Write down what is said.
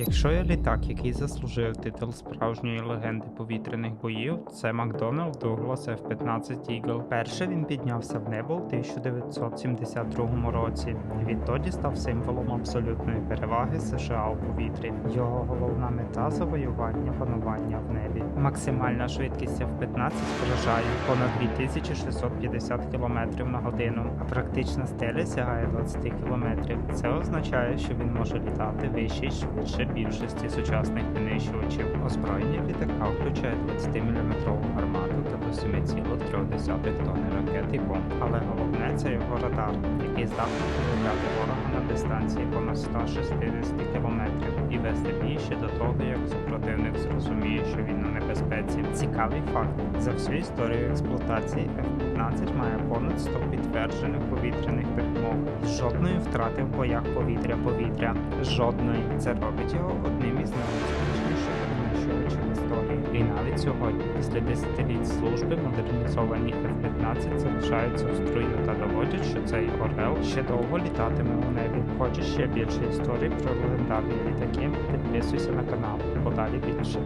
Якщо є літак, який заслужив титул справжньої легенди повітряних боїв, це Макдоналд Дуглас F-15 Eagle. Перше він піднявся в небо у 1972 році. і Відтоді став символом абсолютної переваги США у повітрі. Його головна мета завоювання панування в небі. Максимальна швидкість F-15 вражає понад 2650 км на годину, а практична стеля сягає 20 км. Це означає, що він може літати вище і швидше більшості сучасних винищувачів. Озброєння літака включає 20-мм гармату та до 7,3 тонни ракет і бомб. Але головне це його радар, який здатний виявляти ворога на дистанції понад 160 км і вести бій ще до того, як супротивник зрозуміє, що він. Цікавий факт: за всю історію експлуатації F-15 має понад 100 підтверджених повітряних перемог. Жодної втрати в боях повітря-повітря. Жодної. Це робить його одним із найуспішніших винищувачів історії. І навіть сьогодні, після десятиліть служби, модернізовані F-15 залишаються в строю та доводять, що цей орел ще довго літатиме у небі. Хочеш ще більше історій про легендарні літаки? Підписуйся на канал, подалі більше.